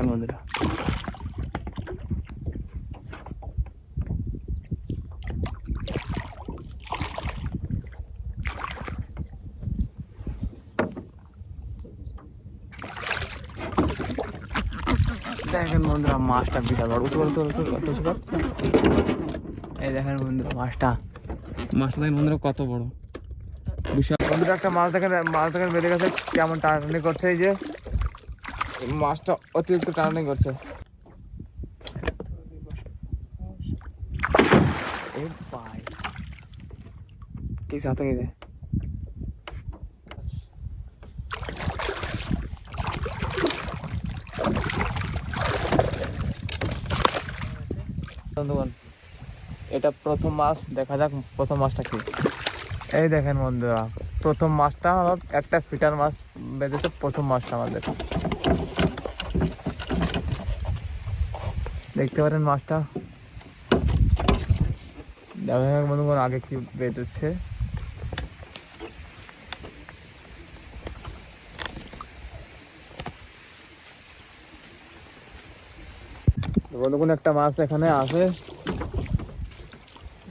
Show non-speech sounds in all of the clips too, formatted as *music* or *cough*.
দেখেন বন্ধুরা দেখেন বন্ধুরা মাছটা বিশাল বড়। করো উঁচু কর এই দেখেন বন্ধুরা মাছটা। মাছটা দেখেন বন্ধুরা কত বড়। বিশাল। বন্ধুরা একটা মাছ দেখেন মাছ দেখেন বেঁধে গেছে। কেমন টানাটানি করছে এই যে। মাছটা অতিরিক্ত টানাটানি করছে। এটা প্রথম মাছ, দেখা যাক প্রথম মাছটা কি। এই দেখেন বন্ধুরা, প্রথম মাছটা হলো একটা ফিটার মাছ বেঁধেছে, প্রথম মাছটা আমাদের। দেখতে পারেন মাছটা। দেখা যাক বন্ধুগণ আগে কি বেঁধেছে বন্ধুগণ, একটা মাছ এখানে আছে।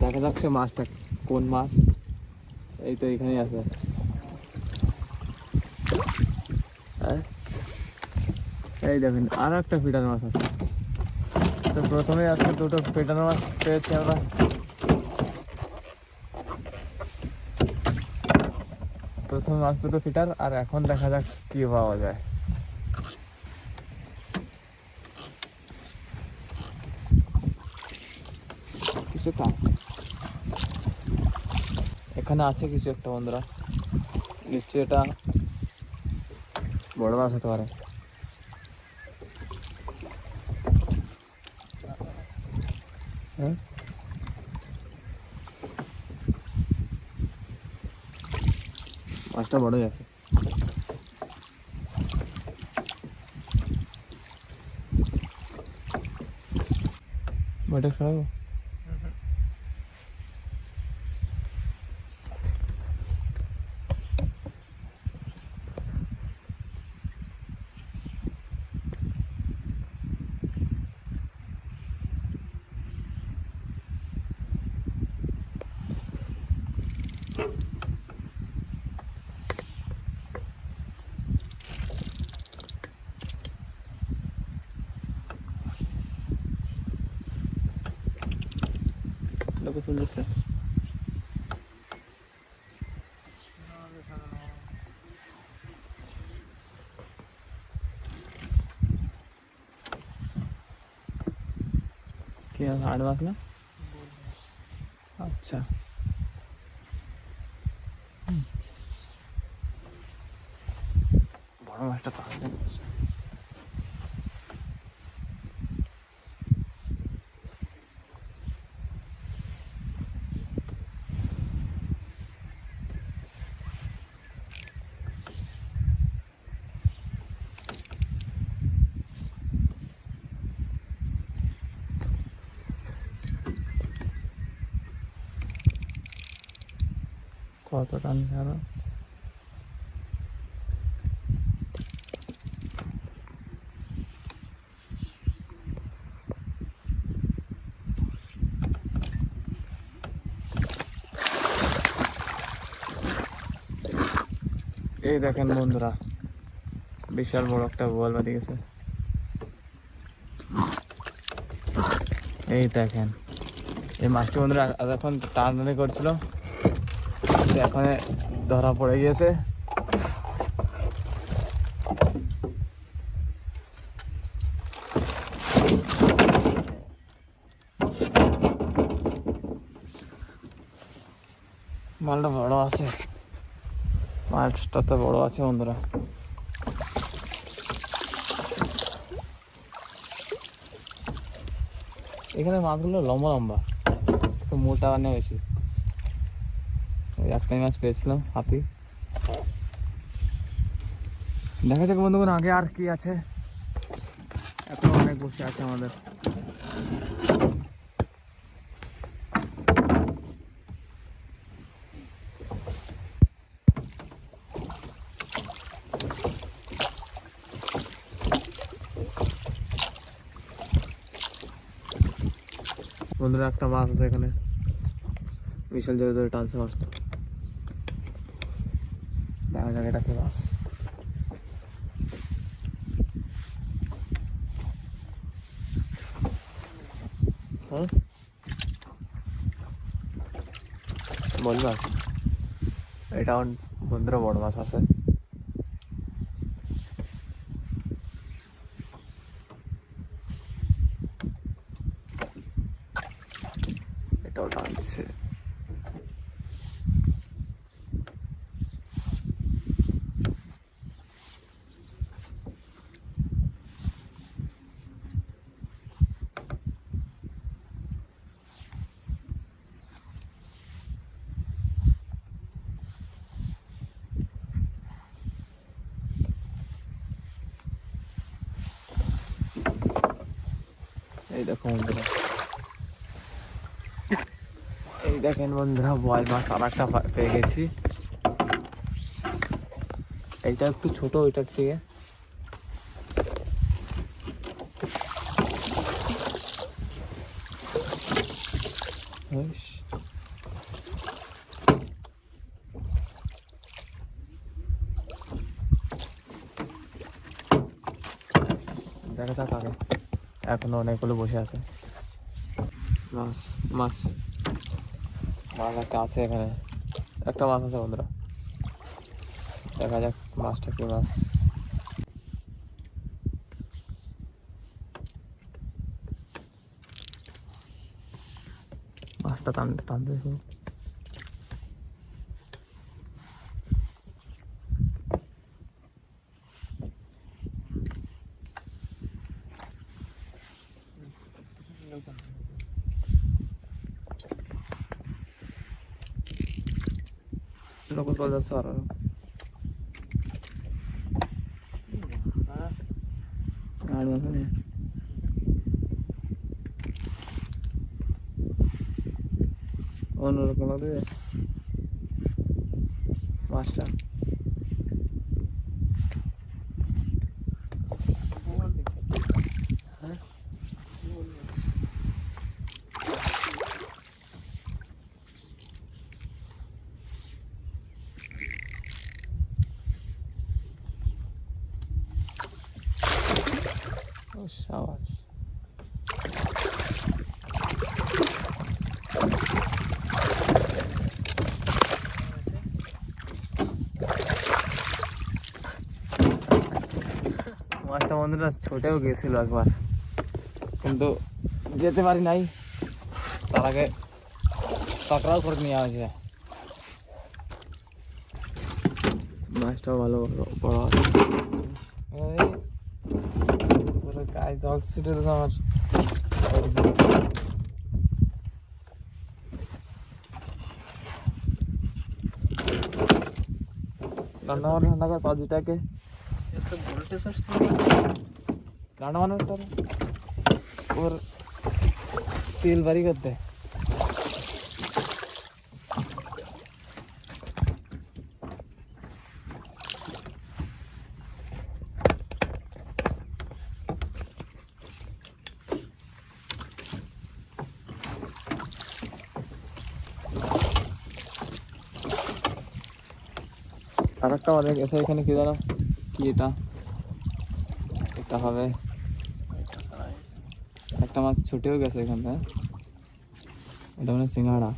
দেখা যাচ্ছে মাছটা কোন মাছ। এই তো এখানেই আছে। হ্যাঁ? এই দেখেন আর একটা ফিটার মাছ আছে। প্রথমে আজকে দুটো ফিটার মাছ পেয়েছি আমরা। প্রথমে মাছ দুটো ফিটার, আর এখন দেখা যাক কি পাওয়া যায়। কিছু এখানে আছে কিছু একটা বন্ধুরা। নিশ্চয়ই এটা বড় মাছ হতে পারে। মাছটা বড়ই আছে বইটা সরাবো তুলছে আছে আট আচ্ছা। বড় মাছটা তাহলে কত টান ছাড়া এই দেখেন বন্ধুরা, বিশাল বড় একটা বল বাঁধে গেছে। এই দেখেন, এই মাছটি বন্ধুরা এখন টানাটানি করছিল এখন ধরা পড়ে গিয়েছে। মালটা বড় আছে। মাছটা তো বড় আছে বন্ধুরা। এখানে মাছগুলো লম্বা লম্বা তো মোটা মানে বেশি। একটাই মাছ পেয়েছিলাম, হাতি। দেখা যাক বন্ধুগণ, আগে আর কি আছে। এখন অনেক বসে আছে আমাদের। বন্ধুরা, একটা মাছ আছে এখানে। বিশাল জোরে জোরে টানছে মাছটা দেখা যাক এটা কি মাছ। হুম বল মাছ এটা বন্ধুরা বড় মাছ আছে এটাও টানছে এই দেখো বন্ধুরা। এই দেখেন বন্ধুরা বয় মাছ আর একটা পেয়ে গেছি। এইটা একটু ছোট, ওইটার থেকে। দেখা যাক আগে। এখনও অনেকগুলো বসে আছে। মাছ মাছ। মাছ একটা আছে এখানে। একটা মাছ আছে বন্ধুরা। দেখা যাক মাছটা কি মাছ। মাছটা টান টানতে শুরু। नको थोडा सारा आडवा అవును రకం అదే ও সাবাস মাছটা বন্ধুরা ছোটেও গেছিল একবার কিন্তু যেতে পারি নাই তার আগে পাকড়াও করে নিয়ে আসে মাছটাও ভালো বড় বড় আছে এই, পুরো গায়ে জল ছিটে দিল আমার ঠান্ডা মানে ঠান্ডা করে পাজিটাকে ঠান্ডা মানে একটা ওর তেল বাড়ি করতে আর একটা অনেক, এসে এখানে কি জানো কি এটা? এটা হবে। একটা মাছ ছুটেও গেছে এখান থেকে। এটা মানে সিঙ্গাড়া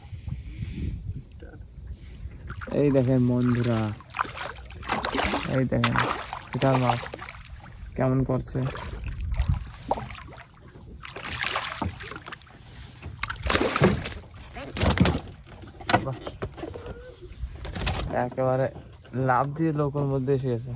এই দেখেন বন্ধুরা, এই দেখেন এটার মাছ। কেমন করছে? বাহ। একেবারে লাভ দিয়ে লোকের মধ্যে এসে গেছে।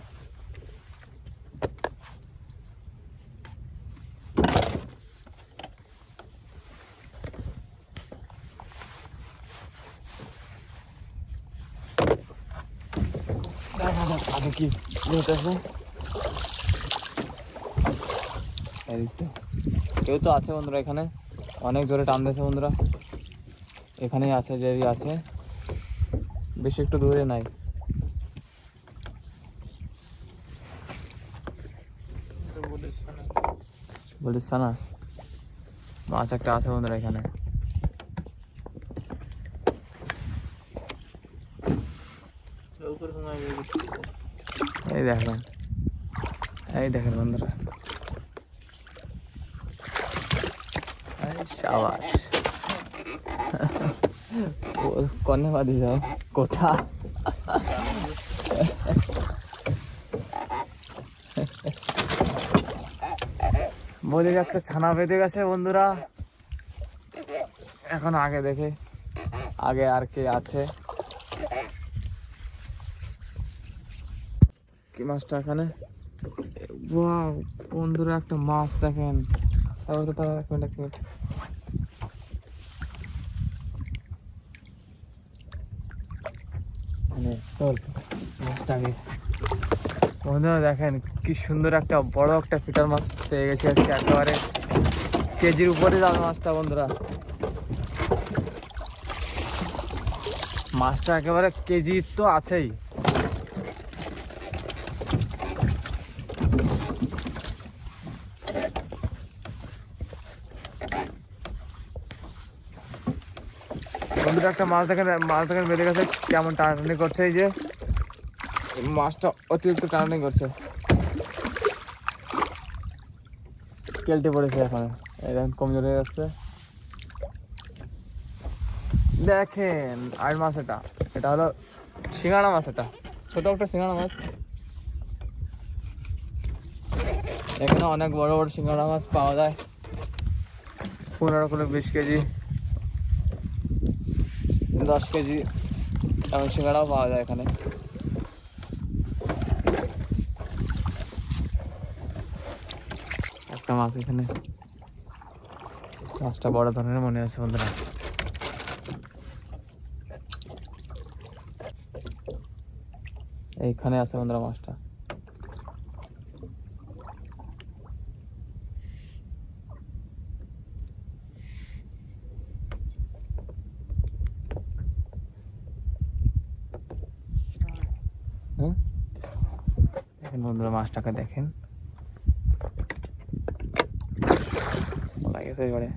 কি কেউ তো আছে বন্ধুরা এখানে। অনেক জোরে টান দিয়েছে বন্ধুরা। এখানেই আছে যে আছে। বেশি একটু দূরে নাই। বলি সানা মাছ একটা আছে বন্ধুরা এখানে। এই দেখেন। এই দেখেন বন্ধুরা। সাবাস। *laughs* কনে বাদি যাও। কোথা বলি একটা ছানা বেঁধে গেছে বন্ধুরা। এখন আগে দেখে, আগে আর কে আছে। কি মাছটা এখানে? বন্ধুরা, একটা মাছ দেখেন। তারপর তো মানে মাছটা বন্ধুরা দেখেন, কি সুন্দর একটা বড় একটা ফিটার মাছ পেয়ে গেছি আজকে একেবারে। কেজির উপরে যাবে মাছটা বন্ধুরা। মাছটা একেবারে কেজি তো আছেই। বন্ধুরা একটা মাছ দেখেন মাছ দেখেন বেঁধে গেছে, কেমন টানাটানি করছে এই যে। মাছটা অতিরিক্ত টানাটানি করছে। কেলটে পড়েছে এখন। এই দেখেন, কমজোর হয়ে যাচ্ছে। দেখেন আর মাছ এটা। এটা হলো সিঙ্গাড়া মাছ এটা। ছোট একটা সিঙ্গাড়া মাছ। এখানে অনেক বড় বড় সিঙ্গাড়া মাছ পাওয়া যায়। পনেরো কিলো, বিশ কেজি, দশ কেজি এমন সিঙ্গাড়াও পাওয়া যায় এখানে। একটা মাছ এখানে। মাছটা বড় ধরনের মনে আছে বন্ধুরা। এইখানে আছে বন্ধুরা মাছটা। বন্ধুরা মাছটাকে দেখেন। এবারে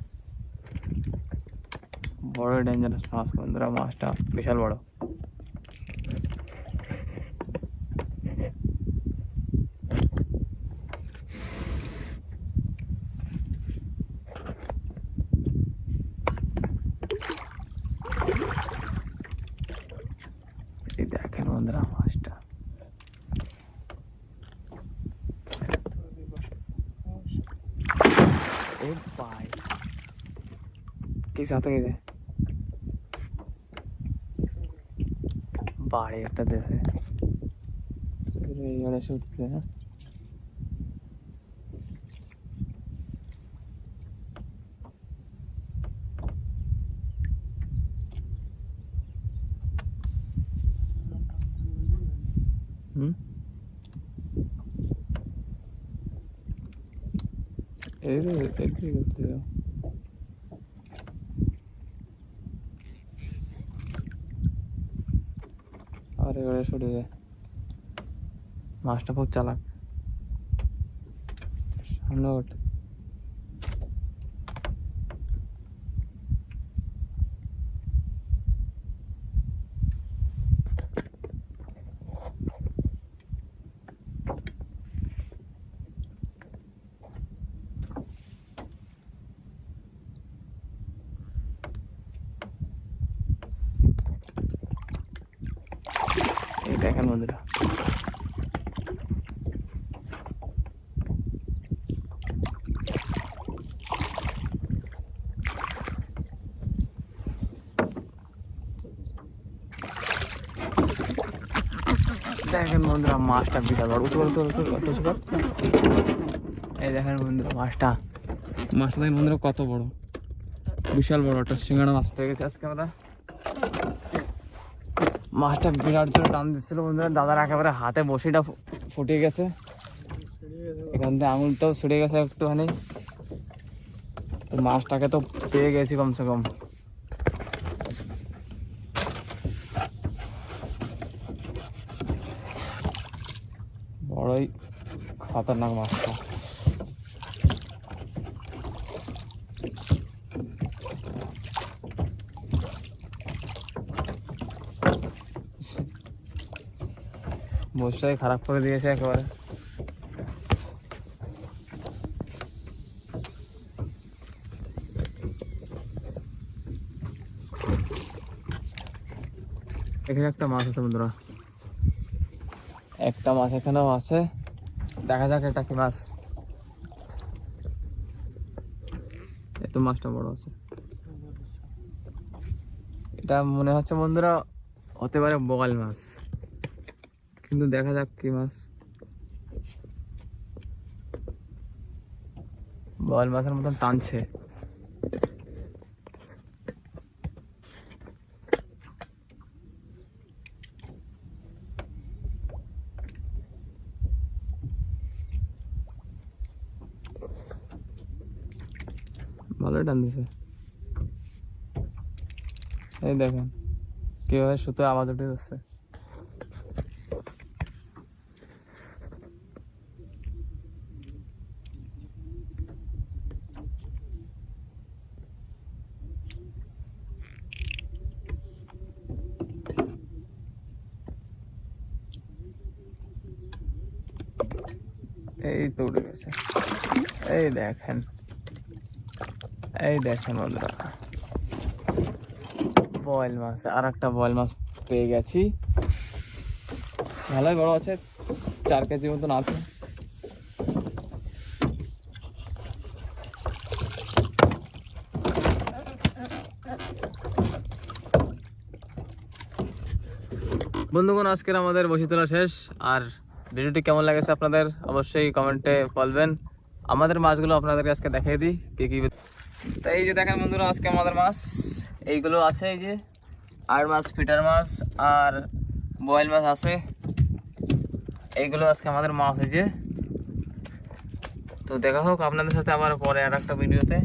বড় ডেঞ্জারাস মাছ বন্ধুরা মাছটা বিশাল বড়। अरे भाई एक जाता है बाड़े इतना देते हैं सूर्य सूटते हैं এই রে এই কি করতে যাও আর এবারে সরে যায় মাছটা খুব চালাক সামনে ওঠ এই দেখেন বন্ধুরা। দেখেন বন্ধুরা, মাছটা বিশাল বড়। উঁচু করে উঁচু কর। এই দেখেন বন্ধুরা, মাছটা। মাছটা দেখেন বন্ধুরা, কত বড়। বিশাল বড় একটা সিঙ্গাড়া মাছ পেয়ে গেছে আজকে আমরা। মাছটা বিরাট জোরে টান দিচ্ছিল বন্ধুরা। দাদার একেবারে হাতে বসিটা ফুটে গেছে। এখান থেকে আঙুলটাও ছুটে গেছে একটুখানি। মাছটাকে তো পেয়ে গেছি কমসে কম। বড়ই খতরনাক মাছটা। বসটাই খারাপ করে দিয়েছে একেবারে। এখানে একটা মাছ আছে বন্ধুরা। একটা মাছ এখানেও আছে। দেখা যাক এটা কি মাছ। এত মাছটা বড় আছে। এটা মনে হচ্ছে বন্ধুরা হতে পারে বগাল মাছ। কিন্তু দেখা যাক কি মাছ। বোয়াল মাছের মতন টানছে। ভালোই টান দিছে এই দেখেন, কীভাবে সুতো আওয়াজ উঠে যাচ্ছে। এই তো উঠে গেছে। এই দেখেন। এই দেখেন বন্ধুরা। বয়েল মাছ আর একটা বয়েল মাছ পেয়ে গেছি। ভালোই বড় আছে, চার কেজি মতন আছে। বন্ধুগণ, আজকের আমাদের বসি তোলা শেষ, আর ভিডিওটি কেমন লাগেছে আপনাদের অবশ্যই কমেন্টে বলবেন। আমাদের মাছগুলো আপনাদেরকে আজকে দেখিয়ে দিই, কি কি তো এই যে দেখেন বন্ধুরা, আজকে আমাদের মাছ। এইগুলো আছে এই যে আর মাছ ফিটার মাছ আর বয়েল মাছ আছে। এইগুলো আজকে আমাদের মাছ এই যে। তো দেখা হোক, আপনাদের সাথে আবার পরে আর একটা ভিডিওতে।